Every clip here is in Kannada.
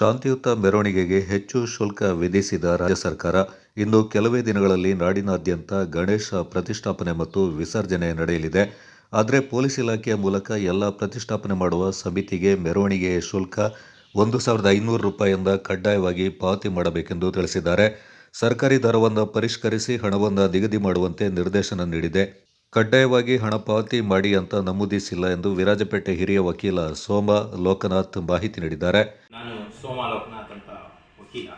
ಶಾಂತಿಯುತ ಮೆರವಣಿಗೆಗೆ ಹೆಚ್ಚು ಶುಲ್ಕ ವಿಧಿಸಿದ ರಾಜ್ಯ ಸರ್ಕಾರ ಇಂದು ಕೆಲವೇ ದಿನಗಳಲ್ಲಿ ನಾಡಿನಾದ್ಯಂತ ಗಣೇಶ ಪ್ರತಿಷ್ಠಾಪನೆ ಮತ್ತು ವಿಸರ್ಜನೆ ನಡೆಯಲಿದೆ. ಆದರೆ ಪೊಲೀಸ್ ಇಲಾಖೆಯ ಮೂಲಕ ಎಲ್ಲ ಪ್ರತಿಷ್ಠಾಪನೆ ಮಾಡುವ ಸಮಿತಿಗೆ ಮೆರವಣಿಗೆ ಶುಲ್ಕ ಒಂದು ಸಾವಿರದ ಐನೂರು ರೂಪಾಯಿಯಿಂದ ಕಡ್ಡಾಯವಾಗಿ ಪಾವತಿ ಮಾಡಬೇಕೆಂದು ತಿಳಿಸಿದ್ದಾರೆ. ಸರ್ಕಾರಿ ದರವನ್ನು ಪರಿಷ್ಕರಿಸಿ ಹಣವನ್ನು ನಿಗದಿ ಮಾಡುವಂತೆ ನಿರ್ದೇಶನ ನೀಡಿದೆ. ಕಡ್ಡಾಯವಾಗಿ ಹಣ ಪಾವತಿ ಮಾಡಿ ಅಂತ ನಮೂದಿಸಿಲ್ಲ ಎಂದು ವಿರಾಜಪೇಟೆ ಹಿರಿಯ ವಕೀಲ ಸೋಮ ಲೋಕನಾಥ್ ಮಾಹಿತಿ ನೀಡಿದ್ದಾರೆ. ನಾನು ಸೋಮ ಲೋಕನಾಥ್ ಅಂತ ವಕೀಲ.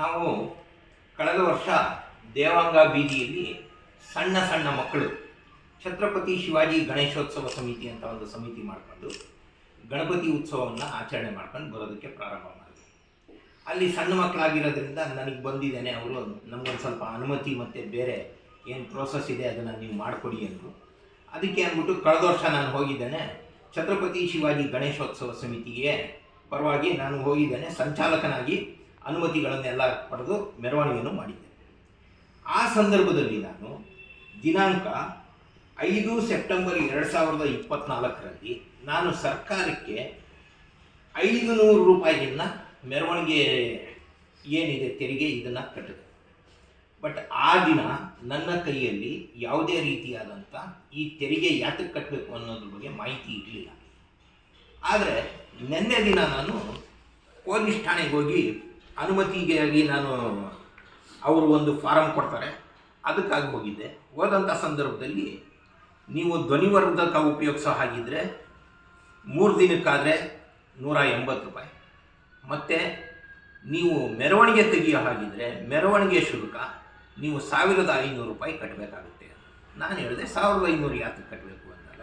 ನಾವು ಕಳೆದ ವರ್ಷ ದೇವಾಂಗ ಬೀದಿಯಲ್ಲಿ ಸಣ್ಣ ಸಣ್ಣ ಮಕ್ಕಳು, ಛತ್ರಪತಿ ಶಿವಾಜಿ ಗಣೇಶೋತ್ಸವ ಸಮಿತಿ ಅಂತ ಒಂದು ಸಮಿತಿ ಮಾಡಿಕೊಂಡು ಗಣಪತಿ ಉತ್ಸವವನ್ನು ಆಚರಣೆ ಮಾಡ್ಕೊಂಡು ಬರೋದಕ್ಕೆ ಪ್ರಾರಂಭ ಮಾಡಿದ್ವಿ ಅಲ್ಲಿ ಸಣ್ಣ ಮಕ್ಕಳಾಗಿರೋದ್ರಿಂದ ನನಗೆ ಬಂದಿದ್ದೇನೆ ಅವರು. ನಮಗೊಂದು ಸ್ವಲ್ಪ ಅನುಮತಿ ಮತ್ತು ಬೇರೆ ಏನು ಪ್ರೋಸೆಸ್ ಇದೆ ಅದನ್ನು ನೀವು ಮಾಡಿಕೊಡಿ ಅಂದರು. ಅದಕ್ಕೆ ಅಂದ್ಬಿಟ್ಟು ಕಳೆದ ವರ್ಷ ನಾನು ಹೋಗಿದ್ದೇನೆ. ಛತ್ರಪತಿ ಶಿವಾಜಿ ಗಣೇಶೋತ್ಸವ ಸಮಿತಿಗೆ ಪರವಾಗಿ ನಾನು ಹೋಗಿದ್ದೇನೆ. ಸಂಚಾಲಕನಾಗಿ ಅನುಮತಿಗಳನ್ನೆಲ್ಲ ಪಡೆದು ಮೆರವಣಿಗೆಯನ್ನು ಮಾಡಿದ್ದೆ. ಆ ಸಂದರ್ಭದಲ್ಲಿ ನಾನು ದಿನಾಂಕ ಐದು ಸೆಪ್ಟೆಂಬರ್ ಎರಡು ಸಾವಿರದ ಇಪ್ಪತ್ನಾಲ್ಕರಲ್ಲಿ ನಾನು ಸರ್ಕಾರಕ್ಕೆ ಐದು ನೂರು ರೂಪಾಯಿಯನ್ನು ಮೆರವಣಿಗೆ ಏನಿದೆ ತೆರಿಗೆ ಇದನ್ನು ಕಟ್ಟಿದೆ. ಬಟ್ ಆ ದಿನ ನನ್ನ ಕೈಯಲ್ಲಿ ಯಾವುದೇ ರೀತಿಯಾದಂಥ ಈ ತೆರಿಗೆ ಯಾತಕ್ಕೆ ಕಟ್ಟಬೇಕು ಅನ್ನೋದ್ರ ಬಗ್ಗೆ ಮಾಹಿತಿ ಇರಲಿಲ್ಲ. ಆದರೆ ನಿನ್ನೆ ದಿನ ನಾನು ಪೊಲೀಸ್ ಠಾಣೆಗೆ ಹೋಗಿ ಅನುಮತಿಗಾಗಿ ನಾನು ಅವರು ಒಂದು ಫಾರಮ್ ಕೊಡ್ತಾರೆ. ಅದಕ್ಕಾಗಿ ಹೋಗಿದ್ದೆ. ಹೋದಂಥ ಸಂದರ್ಭದಲ್ಲಿ ನೀವು ಧ್ವನಿವರ್ಧಕ ಉಪಯೋಗಿಸೋ ಹಾಗಿದ್ದರೆ ಮೂರು ದಿನಕ್ಕಾದರೆ ನೂರ ಎಂಬತ್ತು ರೂಪಾಯಿ. ಮತ್ತು ನೀವು ಮೆರವಣಿಗೆ ತೆಗೆಯೋ ಹಾಗಿದ್ದರೆ ಮೆರವಣಿಗೆ ಶುಲ್ಕ ನೀವು ಸಾವಿರದ ಐನೂರು ರೂಪಾಯಿ ಕಟ್ಟಬೇಕಾಗುತ್ತೆ ನಾನು ಹೇಳಿದೆ ಸಾವಿರದ ಐನೂರು ಯಾತಕ್ಕೆ ಕಟ್ಟಬೇಕು ಅಂದಾಗ,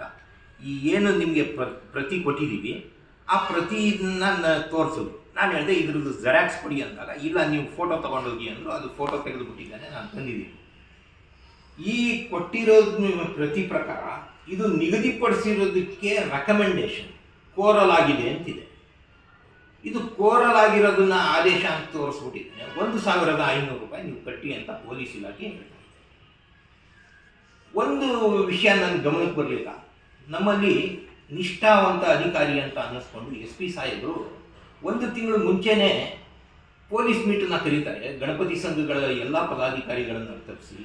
ಈ ಏನು ನಿಮಗೆ ಪ್ರ, ಪ್ರತಿ ಕೊಟ್ಟಿದ್ದೀವಿ, ಆ ಪ್ರತಿ ನಾನು ತೋರಿಸಿದ್ರು ನಾನು ಹೇಳಿದೆ ಇದ್ರದ್ದು ಜೆರಾಕ್ಸ್ ಕೊಡಿ ಅಂದಾಗ, ಇಲ್ಲ ನೀವು ಫೋಟೋ ತೊಗೊಂಡೋಗಿ ಅಂದರು ಅದು ಫೋಟೋ ತೆಗೆದುಬಿಟ್ಟಿದ್ದಾನೆ, ನಾನು ತಂದಿದ್ದೀನಿ. ಈ ಕೊಟ್ಟಿರೋದು ಪ್ರತಿ ಪ್ರಕಾರ, ಇದು ನಿಗದಿಪಡಿಸಿರೋದಕ್ಕೆ ರೆಕಮೆಂಡೇಶನ್ ಕೋರಲಾಗಿದೆ ಅಂತಿದೆ. ಇದು ಕೋರಲಾಗಿರೋದನ್ನ ಆದೇಶ ಅಂತ ತೋರಿಸ್ಬಿಟ್ಟಿದ್ದಾನೆ. ಒಂದು ಸಾವಿರದ ಐನೂರು ರೂಪಾಯಿ ನೀವು ಕಟ್ಟಿ ಅಂತ ಪೊಲೀಸ್ ಇಲಾಖೆ ಒಂದು ವಿಷಯ ನನ್ನ ಗಮನಕ್ಕೆ ಬರಲಿಲ್ಲ. ನಮ್ಮಲ್ಲಿ ನಿಷ್ಠಾವಂತ ಅಧಿಕಾರಿ ಅಂತ ಅನ್ನಿಸ್ಕೊಂಡು ಎಸ್ ಪಿ ಸಾಹೇಬರು ಒಂದು ತಿಂಗಳು ಮುಂಚೆನೇ ಪೊಲೀಸ್ ಮೀಟನ್ನ ಕರೀತಾರೆ. ಗಣಪತಿ ಸಂಘಗಳ ಎಲ್ಲ ಪದಾಧಿಕಾರಿಗಳನ್ನು ತಪ್ಪಿಸಿ.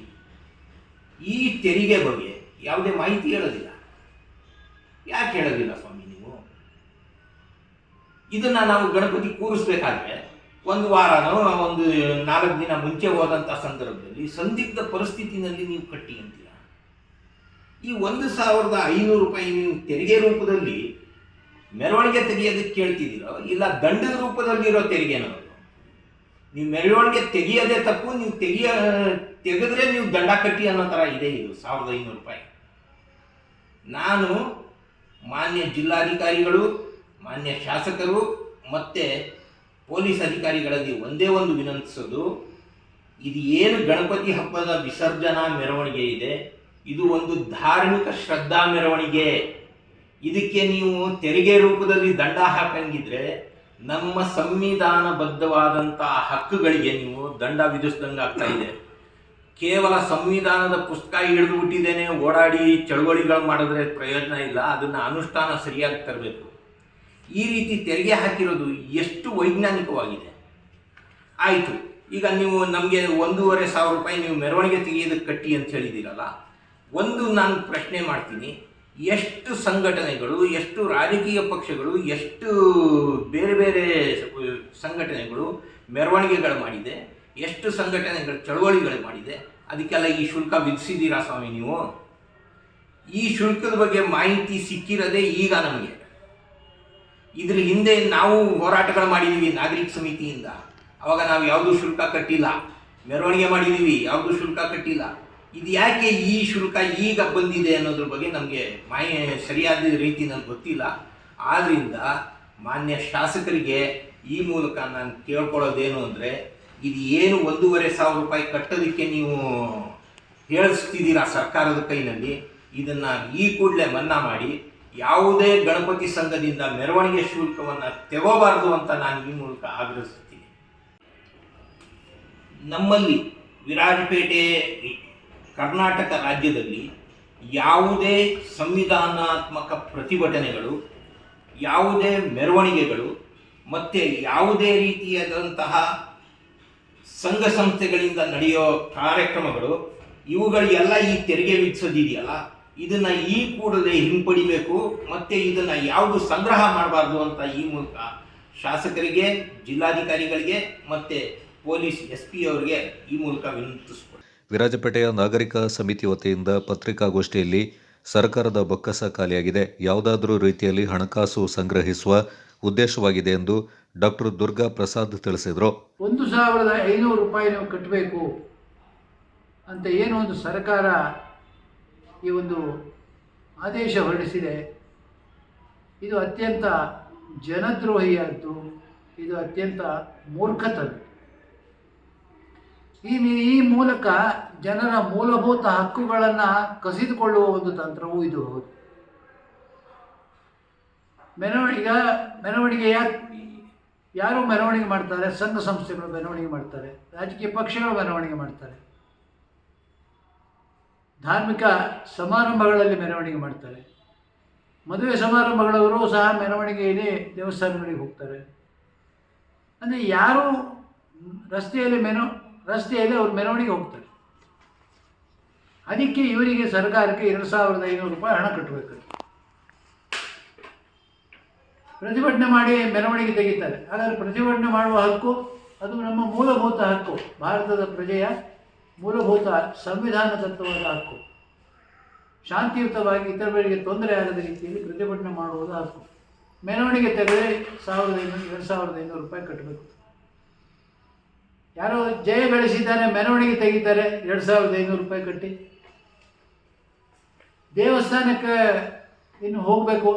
ಈ ತೆರಿಗೆ ಬಗ್ಗೆ ಯಾವುದೇ ಮಾಹಿತಿ ಹೇಳೋದಿಲ್ಲ. ಯಾಕೆ ಹೇಳೋದಿಲ್ಲ ಸ್ವಾಮಿ? ಇದನ್ನ ನಾವು ಗಣಪತಿ ಕೂರಿಸ್ಬೇಕಾದ್ರೆ ಒಂದು ವಾರನೋ ಒಂದು ನಾಲ್ಕು ದಿನ ಮುಂಚೆ ಹೋದಂಥ ಸಂದರ್ಭದಲ್ಲಿ ಸಂದಿಗ್ಧ ಪರಿಸ್ಥಿತಿನಲ್ಲಿ ನೀವು ಕಟ್ಟಿ ಅಂತೀರ ಈ ಒಂದು ಸಾವಿರದ ಐನೂರು ರೂಪಾಯಿ ನೀವು ತೆರಿಗೆ ರೂಪದಲ್ಲಿ ಮೆರವಣಿಗೆ ತೆಗೆಯೋದಕ್ಕೆ ಕೇಳ್ತಿದ್ದೀರೋ, ಇಲ್ಲ ದಂಡದ ರೂಪದಲ್ಲಿರೋ ತೆರಿಗೆನೋ? ನೀವು ಮೆರವಣಿಗೆ ತೆಗೆಯೋದೇ ತಪ್ಪು, ನೀವು ತೆಗಿಯ, ತೆಗೆದ್ರೆ ನೀವು ದಂಡ ಕಟ್ಟಿ ಅನ್ನೋ ಥರ ಇದೆ ಇದು, ಸಾವಿರದ ಐನೂರು ರೂಪಾಯಿ ನಾನು ಮಾನ್ಯ ಜಿಲ್ಲಾಧಿಕಾರಿಗಳು ಮಾನ್ಯ ಶಾಸಕರು ಮತ್ತು ಪೊಲೀಸ್ ಅಧಿಕಾರಿಗಳಲ್ಲಿ ಒಂದೇ ಒಂದು ವಿನಂತಿಸೋದು, ಇದು ಏನು ಗಣಪತಿ ಹಬ್ಬದ ವಿಸರ್ಜನಾ ಮೆರವಣಿಗೆ ಇದೆ, ಇದು ಒಂದು ಧಾರ್ಮಿಕ ಶ್ರದ್ಧಾ ಮೆರವಣಿಗೆ. ಇದಕ್ಕೆ ನೀವು ತೆರಿಗೆ ರೂಪದಲ್ಲಿ ದಂಡ ಹಾಕಂಗಿದ್ರೆ ನಮ್ಮ ಸಂವಿಧಾನಬದ್ಧವಾದಂಥ ಹಕ್ಕುಗಳಿಗೆ ನೀವು ದಂಡ ವಿಧಿಸ್ದಂಗೆ ಆಗ್ತಾ ಇದೆ. ಕೇವಲ ಸಂವಿಧಾನದ ಪುಸ್ತಕ ಹಿಡಿದು ಬಿಟ್ಟಿದ್ದೇನೆ, ಓಡಾಡಿ ಚಳುವಳಿಗಳು ಮಾಡಿದ್ರೆ ಪ್ರಯೋಜನ ಇಲ್ಲ, ಅದನ್ನು ಅನುಷ್ಠಾನ ಸರಿಯಾಗಿ ತರಬೇಕು. ಈ ರೀತಿ ತೆರಿಗೆ ಹಾಕಿರೋದು ಎಷ್ಟು ವೈಜ್ಞಾನಿಕವಾಗಿದೆ? ಆಯಿತು, ಈಗ ನೀವು ನಮಗೆ ಒಂದೂವರೆ ಸಾವಿರ ರೂಪಾಯಿ ನೀವು ಮೆರವಣಿಗೆ ತೆಗೆಯೋದು ಕಟ್ಟಿ ಅಂತ ಹೇಳಿದ್ದೀರಲ್ಲ, ಒಂದು ನಾನು ಪ್ರಶ್ನೆ ಮಾಡ್ತೀನಿ. ಎಷ್ಟು ಸಂಘಟನೆಗಳು, ಎಷ್ಟು ರಾಜಕೀಯ ಪಕ್ಷಗಳು, ಎಷ್ಟು ಬೇರೆ ಬೇರೆ ಸಂಘಟನೆಗಳು ಮೆರವಣಿಗೆಗಳು ಮಾಡಿದೆ, ಎಷ್ಟು ಸಂಘಟನೆಗಳು ಚಳವಳಿಗಳು ಮಾಡಿದೆ, ಅದಕ್ಕೆಲ್ಲ ಈ ಶುಲ್ಕ ವಿಧಿಸಿದ್ದೀರಾ ಸ್ವಾಮಿ ನೀವು? ಈ ಶುಲ್ಕದ ಬಗ್ಗೆ ಮಾಹಿತಿ ಸಿಕ್ಕಿರೋದೇ ಈಗ ನಮಗೆ. ಇದ್ರ ಹಿಂದೆ ನಾವು ಹೋರಾಟಗಳು ಮಾಡಿದ್ದೀವಿ ನಾಗರಿಕ ಸಮಿತಿಯಿಂದ. ಅವಾಗ ನಾವು ಯಾವುದೂ ಶುಲ್ಕ ಕಟ್ಟಿಲ್ಲ. ಮೆರವಣಿಗೆ ಮಾಡಿದ್ದೀವಿ ಯಾವುದೂ ಶುಲ್ಕ ಕಟ್ಟಿಲ್ಲ. ಇದು ಯಾಕೆ ಈ ಶುಲ್ಕ ಈಗ ಬಂದಿದೆ ಅನ್ನೋದ್ರ ಬಗ್ಗೆ ನಮಗೆ ಮಾಯ, ಸರಿಯಾದ ರೀತಿ ನನಗೆ ಗೊತ್ತಿಲ್ಲ. ಆದ್ದರಿಂದ ಮಾನ್ಯ ಶಾಸಕರಿಗೆ ಈ ಮೂಲಕ ನಾನು ಕೇಳ್ಕೊಳ್ಳೋದೇನು ಅಂದರೆ, ಇದು ಏನು ಒಂದೂವರೆ ಸಾವಿರ ರೂಪಾಯಿ ಕಟ್ಟೋದಕ್ಕೆ ನೀವು ಹೇಳಿಸ್ತಿದ್ದೀರಾ ಸರ್ಕಾರದ ಕೈನಲ್ಲಿ? ಇದನ್ನು ಈ ಕೂಡಲೇ ಮನ್ನಾ ಮಾಡಿ ಯಾವುದೇ ಗಣಪತಿ ಸಂಘದಿಂದ ಮೆರವಣಿಗೆ ಶುಲ್ಕವನ್ನು ತೆಗೋಬಾರದು ಅಂತ ನಾನು ಈ ಮೂಲಕ ಆಗ್ರಹಿಸುತ್ತೀನಿ. ನಮ್ಮಲ್ಲಿ ವಿರಾಜಪೇಟೆ, ಕರ್ನಾಟಕ ರಾಜ್ಯದಲ್ಲಿ ಯಾವುದೇ ಸಂವಿಧಾನಾತ್ಮಕ ಪ್ರತಿಭಟನೆಗಳು, ಯಾವುದೇ ಮೆರವಣಿಗೆಗಳು, ಮತ್ತು ಯಾವುದೇ ರೀತಿಯಾದಂತಹ ಸಂಘ ಸಂಸ್ಥೆಗಳಿಂದ ನಡೆಯೋ ಕಾರ್ಯಕ್ರಮಗಳು, ಇವುಗಳಿಗೆಲ್ಲ ಈ ತೆರಿಗೆ ವಿಧಿಸೋದಿದೆಯಲ್ಲ? ಇದನ್ನ ಈ ಕೂಡಲೇ ಹಿಂಪಡಿಬೇಕು ಮತ್ತೆ ಇದನ್ನ ಯಾವುದು ಸಂಗ್ರಹ ಮಾಡಬಾರ್ದು ಅಂತ ಈ ಮೂಲಕ ಶಾಸಕರಿಗೆ ಜಿಲ್ಲಾಧಿಕಾರಿಗಳಿಗೆ ಮತ್ತೆ ಪೊಲೀಸ್ ಎಸ್ ಪಿ ಅವರಿಗೆ ಈ ಮೂಲಕ ವಿನಂತಿಸಿಕೊಂಡು ವಿರಾಜಪೇಟೆಯ ನಾಗರಿಕ ಸಮಿತಿ ವತಿಯಿಂದ ಪತ್ರಿಕಾಗೋಷ್ಠಿಯಲ್ಲಿ ಸರ್ಕಾರದ ಬೊಕ್ಕಸ ಖಾಲಿಯಾಗಿದೆ. ಯಾವುದಾದರೂ ರೀತಿಯಲ್ಲಿ ಹಣಕಾಸು ಸಂಗ್ರಹಿಸುವ ಉದ್ದೇಶವಾಗಿದೆ ಎಂದು ಡಾಕ್ಟರ್ ದುರ್ಗಾ ಪ್ರಸಾದ್ ತಿಳಿಸಿದರು. ಒಂದು ಸಾವಿರದ ಐನೂರು ರೂಪಾಯಿ ನಾವು ಕಟ್ಟಬೇಕು ಅಂತ ಏನು ಒಂದು ಸರ್ಕಾರ ಈ ಒಂದು ಆದೇಶ ಹೊರಡಿಸಿದೆ. ಇದು ಅತ್ಯಂತ ಜನದ್ರೋಹಿಯಾಯಿತು ಇದು ಅತ್ಯಂತ ಮೂರ್ಖತನ. ಈ ಈ ಮೂಲಕ ಜನರ ಮೂಲಭೂತ ಹಕ್ಕುಗಳನ್ನು ಕಸಿದುಕೊಳ್ಳುವ ಒಂದು ತಂತ್ರವೂ ಇದು ಹೌದು. ಮೆರವಣಿಗೆ ಮೆರವಣಿಗೆ ಯಾರು ಮೆರವಣಿಗೆ ಮಾಡ್ತಾರೆ? ಸಂಘ ಸಂಸ್ಥೆಗಳು ಮೆರವಣಿಗೆ ಮಾಡ್ತಾರೆ. ರಾಜಕೀಯ ಪಕ್ಷಗಳು ಮೆರವಣಿಗೆ ಮಾಡ್ತಾರೆ. ಧಾರ್ಮಿಕ ಸಮಾರಂಭಗಳಲ್ಲಿ ಮೆರವಣಿಗೆ ಮಾಡ್ತಾರೆ. ಮದುವೆ ಸಮಾರಂಭಗಳವರು ಸಹ ಮೆರವಣಿಗೆಯಲ್ಲಿ ದೇವಸ್ಥಾನಗಳಿಗೆ ಹೋಗ್ತಾರೆ. ಅಂದರೆ ಯಾರು ರಸ್ತೆಯಲ್ಲಿ ಮೆನು, ರಸ್ತೆಯಲ್ಲಿ ಅವರು ಮೆರವಣಿಗೆ ಹೋಗ್ತಾರೆ. ಅದಕ್ಕೆ ಇವರಿಗೆ ಸರ್ಕಾರಕ್ಕೆ ಎರಡು ಸಾವಿರದ ಐನೂರು ರೂಪಾಯಿ ಹಣ ಕಟ್ಟಬೇಕು. ಪ್ರತಿಭಟನೆ ಮಾಡಿ ಮೆರವಣಿಗೆ ತೆಗಿತಾರೆ. ಹಾಗಾದರೆ ಪ್ರತಿಭಟನೆ ಮಾಡುವ ಹಕ್ಕು, ಅದು ನಮ್ಮ ಮೂಲಭೂತ ಹಕ್ಕು, ಭಾರತದ ಪ್ರಜೆಯ ಮೂಲಭೂತ ಸಂವಿಧಾನ ತತ್ವವಾದ ಹಕ್ಕು. ಶಾಂತಿಯುತವಾಗಿ ಇತರರಿಗೆ ತೊಂದರೆ ಆಗದ ರೀತಿಯಲ್ಲಿ ಪ್ರತಿಭಟನೆ ಮಾಡುವುದು ಹಕ್ಕು. ಮೆರವಣಿಗೆ ತೆಗೆದರೆ ಸಾವಿರದ ಐನೂರು, ಎರಡು ಸಾವಿರದ ಐನೂರು ರೂಪಾಯಿ ಕಟ್ಟಬೇಕು. ಯಾರೋ ಜಯ ಗಳಿಸಿದ್ದಾನೆ ಮೆರವಣಿಗೆ ತೆಗಿತಾರೆ ಎರಡು ಸಾವಿರದ ಐನೂರು ರೂಪಾಯಿ ಕಟ್ಟಿ. ದೇವಸ್ಥಾನಕ್ಕೆ ಇನ್ನು ಹೋಗಬೇಕು.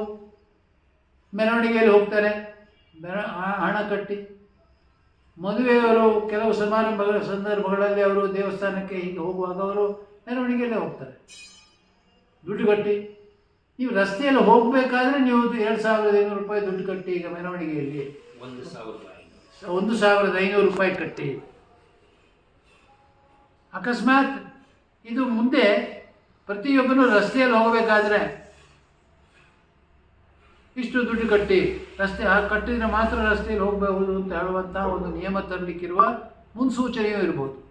ಮೆರವಣಿಗೆಯಲ್ಲಿ ಹೋಗ್ತಾರೆ. ಹಣ ಕಟ್ಟಿ. ಮದುವೆಯವರು ಕೆಲವು ಸಮಾರಂಭಗಳ ಸಂದರ್ಭಗಳಲ್ಲಿ ಅವರು ದೇವಸ್ಥಾನಕ್ಕೆ ಹೀಗೆ ಹೋಗುವಾಗ ಅವರು ಮೆರವಣಿಗೆಯಲ್ಲೇ ಹೋಗ್ತಾರೆ. ದುಡ್ಡು ಕಟ್ಟಿ. ನೀವು ರಸ್ತೆಯಲ್ಲಿ ಹೋಗಬೇಕಾದ್ರೆ ನೀವು ಎರಡು ಸಾವಿರದ ಐನೂರು ರೂಪಾಯಿ ದುಡ್ಡು ಕಟ್ಟಿ ಈಗ ಮೆರವಣಿಗೆಯಲ್ಲಿ. ಒಂದು ಸಾವಿರದ ಒಂದು ಸಾವಿರದ ಐನೂರು ರೂಪಾಯಿ ಕಟ್ಟಿ. ಅಕಸ್ಮಾತ್ ಇದು ಮುಂದೆ ಪ್ರತಿಯೊಬ್ಬನು ರಸ್ತೆಯಲ್ಲಿ ಹೋಗಬೇಕಾದ್ರೆ ಇಷ್ಟು ದುಡ್ಡು ಕಟ್ಟಿ. ರಸ್ತೆ ಕಟ್ಟಿದ್ರೆ ಮಾತ್ರ ರಸ್ತೆಯಲ್ಲಿ ಹೋಗಬಹುದು ಅಂತ ಹೇಳುವಂತಹ ಒಂದು ನಿಯಮ ತರಲಿಕ್ಕಿರುವ ಮುನ್ಸೂಚನೆಯೂ ಇರ್ಬೋದು.